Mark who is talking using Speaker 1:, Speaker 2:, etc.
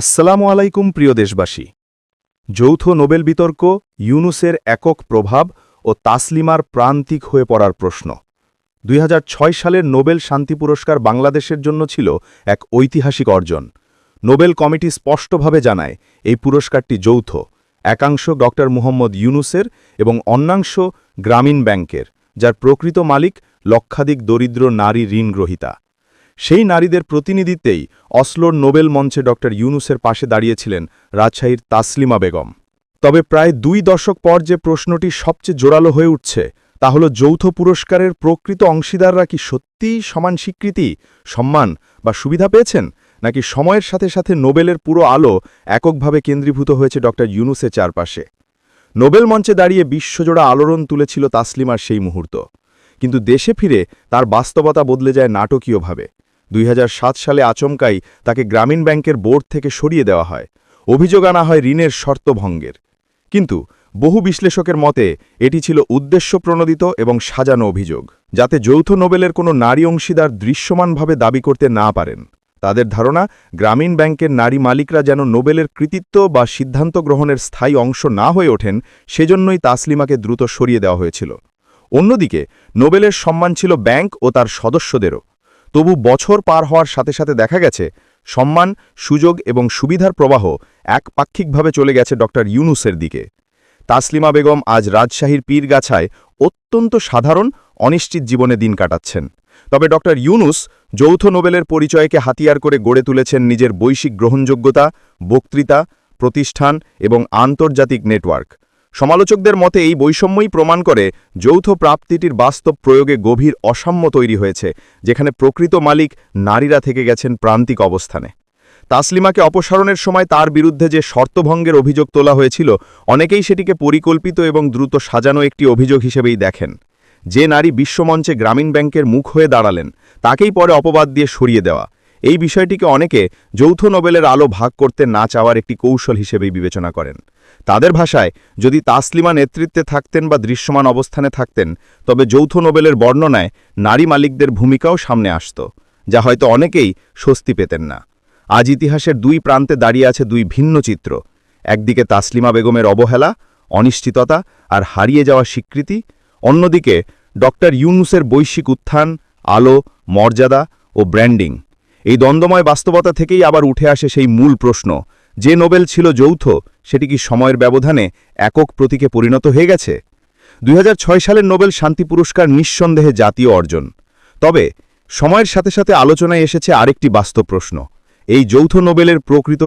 Speaker 1: আসসালামু আলাইকুম, প্রিয় দেশবাসী। যৌথ নোবেল বিতর্ক, ইউনুসের একক প্রভাব ও তাসলিমার প্রান্তিক হয়ে পড়ার প্রশ্ন। দুই হাজার ছয় সালের নোবেল শান্তি পুরস্কার বাংলাদেশের জন্য ছিল এক ঐতিহাসিক অর্জন। নোবেল কমিটি স্পষ্টভাবে জানায়, এই পুরস্কারটি যৌথ, একাংশ ড. মুহম্মদ ইউনুসের এবং অন্যাংশ গ্রামীণ ব্যাংকের, যার প্রকৃত মালিক লক্ষাধিক দরিদ্র নারী ঋণগ্রহীতা। সেই নারীদের প্রতিনিধিত্বেই অসলোর নোবেল মঞ্চে ড. ইউনুসের পাশে দাঁড়িয়েছিলেন রাজশাহীর তাসলিমা বেগম। তবে প্রায় দুই দশক পর যে প্রশ্নটি সবচেয়ে জোরালো হয়ে উঠছে, তা হল যৌথ পুরস্কারের প্রকৃত অংশীদাররা কি সত্যিই সমান স্বীকৃতি, সম্মান বা সুবিধা পেয়েছেন, নাকি সময়ের সাথে সাথে নোবেলের পুরো আলো এককভাবে কেন্দ্রীভূত হয়েছে ড. ইউনুসের চারপাশে? নোবেল মঞ্চে দাঁড়িয়ে বিশ্বজোড়া আলোড়ন তুলেছিল তাসলিমার সেই মুহূর্ত। কিন্তু দেশে ফিরে তার বাস্তবতা বদলে যায় নাটকীয়ভাবে। দুই হাজার সাত সালে আচমকাই তাকে গ্রামীণ ব্যাংকের বোর্ড থেকে সরিয়ে দেওয়া হয়। অভিযোগ আনা হয় ঋণের শর্তভঙ্গের কিন্তু বহু বিশ্লেষকের মতে এটি ছিল উদ্দেশ্য প্রণোদিত এবং সাজানো অভিযোগ, যাতে যৌথ নোবেলের কোনো নারী অংশীদার দৃশ্যমানভাবে দাবি করতে না পারেন। তাদের ধারণা, গ্রামীণ ব্যাংকের নারী মালিকরা যেন নোবেলের কৃতিত্ব বা সিদ্ধান্ত গ্রহণের স্থায়ী অংশ না হয়ে ওঠেন, সেজন্যই তাসলিমাকে দ্রুত সরিয়ে দেওয়া হয়েছিল। অন্যদিকে, নোবেলের সম্মান ছিল ব্যাংক ও তার সদস্যদেরও। তবু বছর পার হওয়ার সাথে সাথে দেখা গেছে, সম্মান, সুযোগ এবং সুবিধার প্রবাহ একপাক্ষিকভাবে চলে গেছে ডক্টর ইউনুসের দিকে। তাসলিমা বেগম আজ রাজশাহীর পীরগাছায় অত্যন্ত সাধারণ, অনিশ্চিত জীবনে দিন কাটাচ্ছেন। তবে ডক্টর ইউনুস যৌথ নোবেলের পরিচয়কে হাতিয়ার করে গড়ে তুলেছেন নিজের বৈশ্বিক গ্রহণযোগ্যতা, বক্তৃতা, প্রতিষ্ঠান এবং আন্তর্জাতিক নেটওয়ার্ক। সমালোচকদের মতে এই বৈষম্যই প্রমাণ করে যৌথ প্রাপ্তিটির বাস্তব প্রয়োগে গভীর অসাম্য তৈরি হয়েছে, যেখানে প্রকৃত মালিক নারীরা থেকে গেছেন প্রান্তিক অবস্থানে। তাসলিমাকে অপসারণের সময় তার বিরুদ্ধে যে শর্তভঙ্গের অভিযোগ তোলা হয়েছিল, অনেকেই সেটিকে পরিকল্পিত এবং দ্রুত সাজানো একটি অভিযোগ হিসেবেই দেখেন। যে নারী বিশ্বমঞ্চে গ্রামীণ ব্যাংকের মুখ হয়ে দাঁড়ালেন, তাকেই পরে অপবাদ দিয়ে সরিয়ে দেওয়া। এই বিষয়টিকে অনেকে যৌথ নোবেলের আলো ভাগ করতে না চাওয়ার একটি কৌশল হিসেবেই বিবেচনা করেন। তাদের ভাষায়, যদি তাসলিমা নেতৃত্বে থাকতেন বা দৃশ্যমান অবস্থানে থাকতেন, তবে যৌথ নোবেলের বর্ণনায় নারী মালিকদের ভূমিকাও সামনে আসত, যা হয়তো অনেকেই স্বস্তি পেতেন না। আজ ইতিহাসের দুই প্রান্তে দাঁড়িয়ে আছে দুই ভিন্ন চিত্র, একদিকে তাসলিমা বেগমের অবহেলা, অনিশ্চিততা আর হারিয়ে যাওয়া স্বীকৃতি, অন্যদিকে ডক্টর ইউনুসের বৈশ্বিক উত্থান, আলো, মর্যাদা ও ব্র্যান্ডিং। এই দ্বন্দ্বময় বাস্তবতা থেকেই আবার উঠে আসে সেই মূল প্রশ্ন। যে নোবেল ছিল যৌথ, সেটি কি সময়ের ব্যবধানে একক প্রতীকে পরিণত হয়ে গেছে? দুই হাজার ছয় সালের নোবেল শান্তি পুরস্কার নিঃসন্দেহে জাতীয় অর্জন। তবে সময়ের সাথে সাথে আলোচনায় এসেছে আরেকটি বাস্তব প্রশ্ন। এই যৌথ নোবেলের প্রকৃত